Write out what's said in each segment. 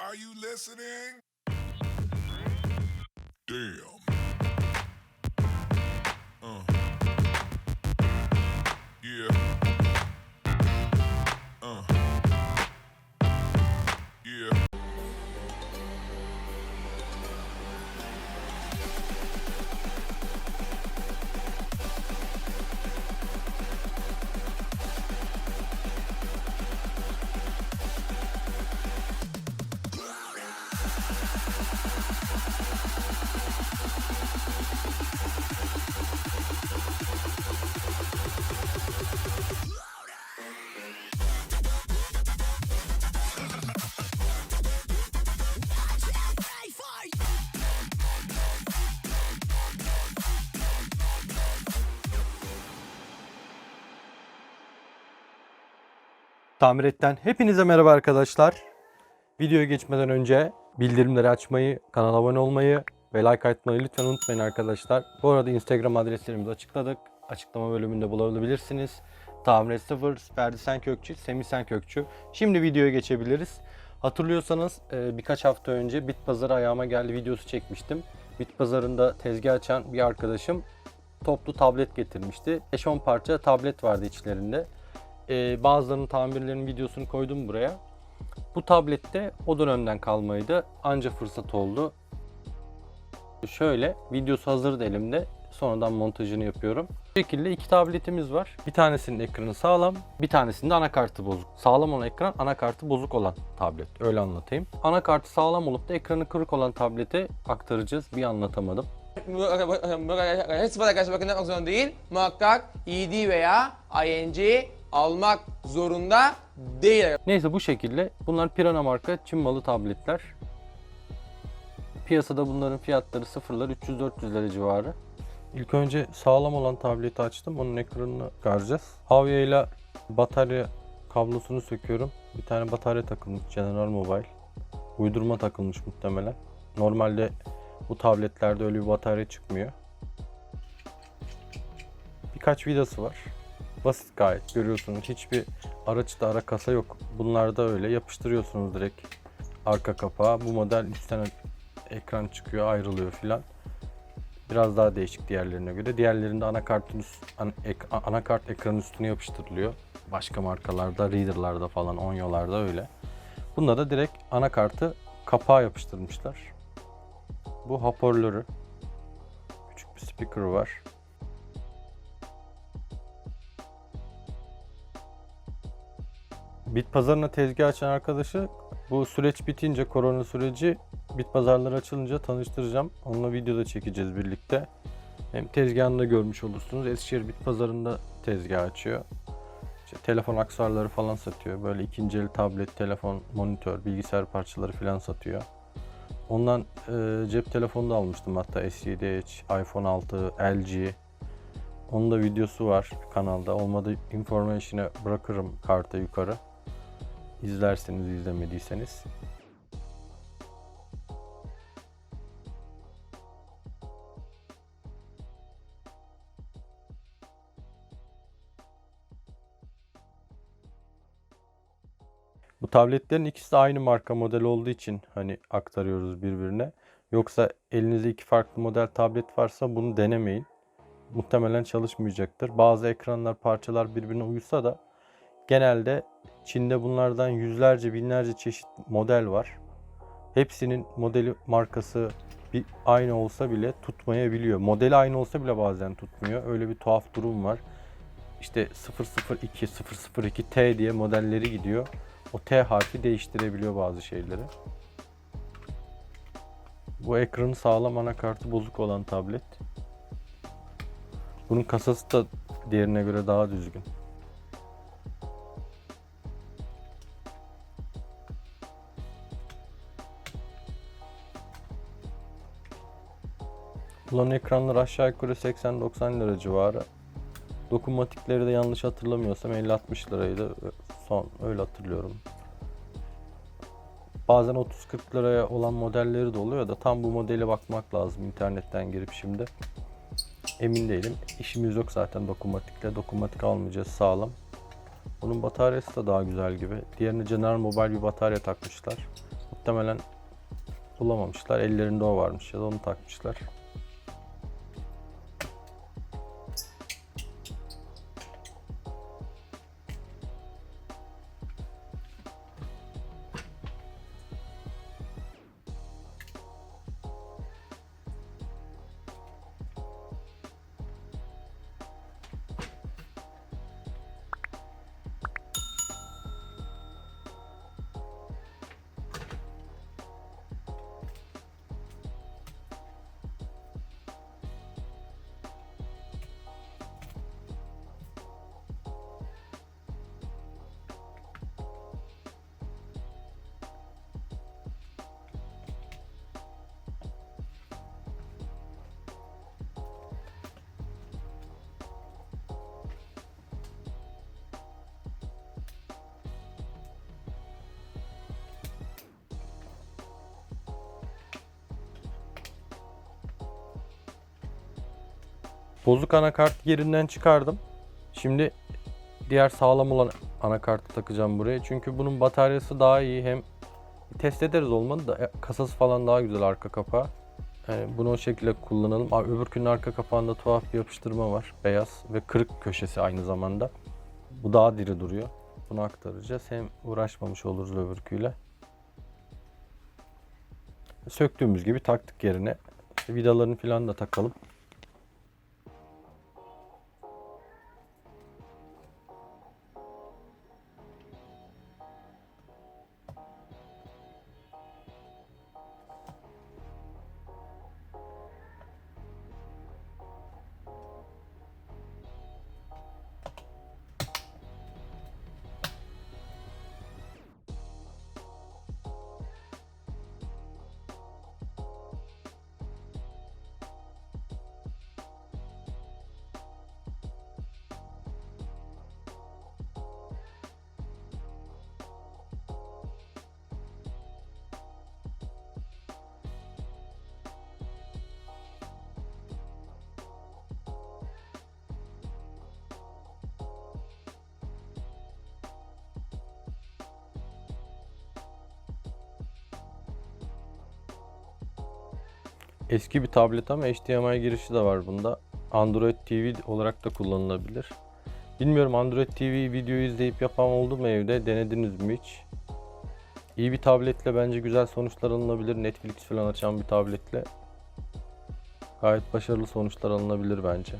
Are you listening? Damn. Tamiretten hepinize merhaba arkadaşlar. Videoya geçmeden önce bildirimleri açmayı, kanala abone olmayı ve like atmayı lütfen unutmayın arkadaşlar. Bu arada Instagram adreslerimizi açıkladık. Açıklama bölümünde bulabilirsiniz. Tamire 0, Ferdi Sen Kökçü, Semih Sen Kökçü. Şimdi videoya geçebiliriz. Hatırlıyorsanız e, birkaç hafta önce Bit Pazarı ayağıma geldi videosu çekmiştim. Bit Pazarı'nda tezgah açan bir arkadaşım toplu tablet getirmişti. 5-10 parça tablet vardı içlerinde. Ee, bazılarının tamirlerinin videosunu koydum buraya. Bu tablette o dönemden kalmaydı. Anca fırsat oldu. Şöyle videosu hazırdı elimde. Sonradan montajını yapıyorum. Bu şekilde iki tabletimiz var. Bir tanesinin ekranı sağlam, bir tanesinin de anakartı bozuk. Sağlam olan ekran, anakartı bozuk olan tablet. Öyle anlatayım. Anakartı sağlam olup da ekranı kırık olan tablete aktaracağız. Bir anlatamadım. Arkadaşlar bakın yapmak zorunda değil. Muhakkak ed veya ing almak zorunda değil. Neyse bu şekilde bunlar Pirana marka Çin malı tabletler. Piyasada bunların fiyatları sıfırlar 300-400 lira civarı. İlk önce sağlam olan tableti açtım. Onun ekranını çıkaracağız. Havya ile batarya kablosunu söküyorum. Bir tane batarya takılmış General Mobile. Uydurma takılmış muhtemelen. Normalde bu tabletlerde öyle bir batarya çıkmıyor. Birkaç vidası var. Basit gayet görüyorsunuz. Hiçbir araçta ara kasa yok. Bunlarda öyle yapıştırıyorsunuz direkt arka kapağı. Bu model üstten ekran çıkıyor, ayrılıyor filan. Biraz daha değişik diğerlerine göre. Diğerlerinde anakartın üst, an, ek- anakart ekranın üstüne yapıştırılıyor. Başka markalarda, Reader'larda falan, Onyo'larda öyle. Bunda da direkt anakartı kapağa yapıştırmışlar. Bu hoparlörü. Küçük bir speaker var. Bit pazarına tezgah açan arkadaşı bu süreç bitince korona süreci bit pazarları açılınca tanıştıracağım. Onunla videoda çekeceğiz birlikte. Hem tezgahını da görmüş olursunuz. Eskişehir bit pazarında tezgah açıyor. İşte telefon aksesuarları falan satıyor. Böyle ikinci el tablet, telefon, monitör, bilgisayar parçaları falan satıyor. Ondan e, cep telefonu da almıştım hatta S7H, iPhone 6, LG. Onun da videosu var kanalda. Olmadı information'e bırakırım karta yukarı. İzlerseniz izlemediyseniz. Bu tabletlerin ikisi de aynı marka model olduğu için hani aktarıyoruz birbirine. Yoksa elinizde iki farklı model tablet varsa bunu denemeyin. Muhtemelen çalışmayacaktır. Bazı ekranlar, parçalar birbirine uysa da genelde Çin'de bunlardan yüzlerce, binlerce çeşit model var. Hepsinin modeli, markası bir aynı olsa bile tutmayabiliyor. Modeli aynı olsa bile bazen tutmuyor. Öyle bir tuhaf durum var. İşte 002, 002T diye modelleri gidiyor. O T harfi değiştirebiliyor bazı şeyleri. Bu ekranı sağlam anakartı bozuk olan tablet. Bunun kasası da diğerine göre daha düzgün. Bunların ekranları aşağı yukarı 80-90 lira civarı. Dokunmatikleri de yanlış hatırlamıyorsam 50-60 liraydı. Son öyle hatırlıyorum. Bazen 30-40 liraya olan modelleri de oluyor da tam bu modele bakmak lazım internetten girip şimdi. Emin değilim. İşimiz yok zaten dokunmatikle. Dokunmatik almayacağız sağlam. Bunun bataryası da daha güzel gibi. Diğerine General Mobile bir batarya takmışlar. Muhtemelen bulamamışlar. Ellerinde o varmış ya da onu takmışlar. Bozuk anakart yerinden çıkardım. Şimdi diğer sağlam olan anakartı takacağım buraya. Çünkü bunun bataryası daha iyi. Hem test ederiz olmadı da e, kasası falan daha güzel arka kapağı. Yani bunu o şekilde kullanalım. Aa, öbürkünün arka kapağında tuhaf bir yapıştırma var. Beyaz ve kırık köşesi aynı zamanda. Bu daha diri duruyor. Bunu aktaracağız. Hem uğraşmamış oluruz öbürküyle. Söktüğümüz gibi taktık yerine. Vidalarını falan da takalım. Eski bir tablet ama HDMI girişi de var bunda. Android TV olarak da kullanılabilir. Bilmiyorum Android TV video izleyip yapan oldu mu evde? Denediniz mi hiç? İyi bir tabletle bence güzel sonuçlar alınabilir. Netflix falan açan bir tabletle gayet başarılı sonuçlar alınabilir bence.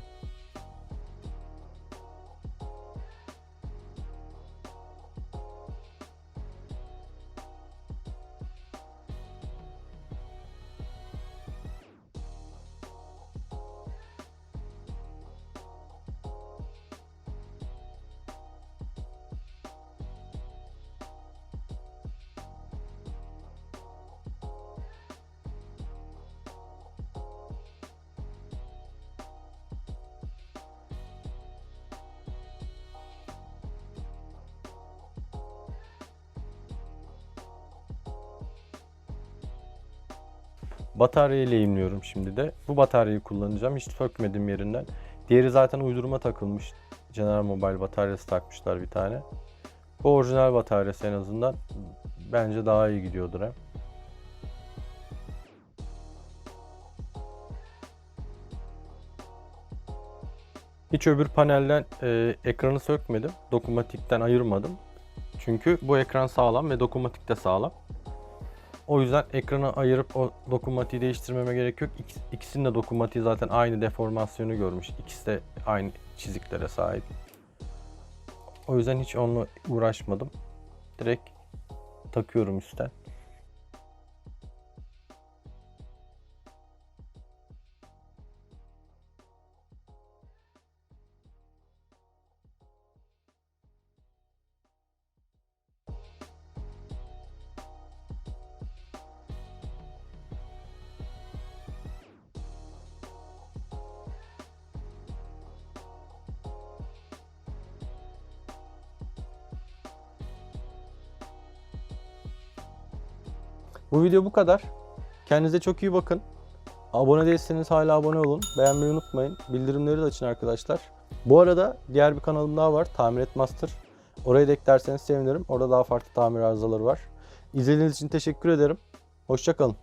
Bataryayı lehimliyorum şimdi de. Bu bataryayı kullanacağım. Hiç sökmedim yerinden. Diğeri zaten uydurma takılmış. General Mobile bataryası takmışlar bir tane. Bu orijinal bataryası en azından bence daha iyi gidiyordur hem. Hiç öbür panelden e, ekranı sökmedim. Dokunmatikten ayırmadım. Çünkü bu ekran sağlam ve dokunmatik de sağlam. O yüzden ekranı ayırıp o dokunmatiği değiştirmeme gerek yok. İkis- İkisinin de dokunmatiği zaten aynı deformasyonu görmüş. İkisi de aynı çiziklere sahip. O yüzden hiç onunla uğraşmadım. Direkt takıyorum üstten. Bu video bu kadar. Kendinize çok iyi bakın. Abone değilseniz hala abone olun. Beğenmeyi unutmayın. Bildirimleri de açın arkadaşlar. Bu arada diğer bir kanalım daha var. Tamir Master. Oraya da eklerseniz sevinirim. Orada daha farklı tamir arızaları var. İzlediğiniz için teşekkür ederim. Hoşçakalın.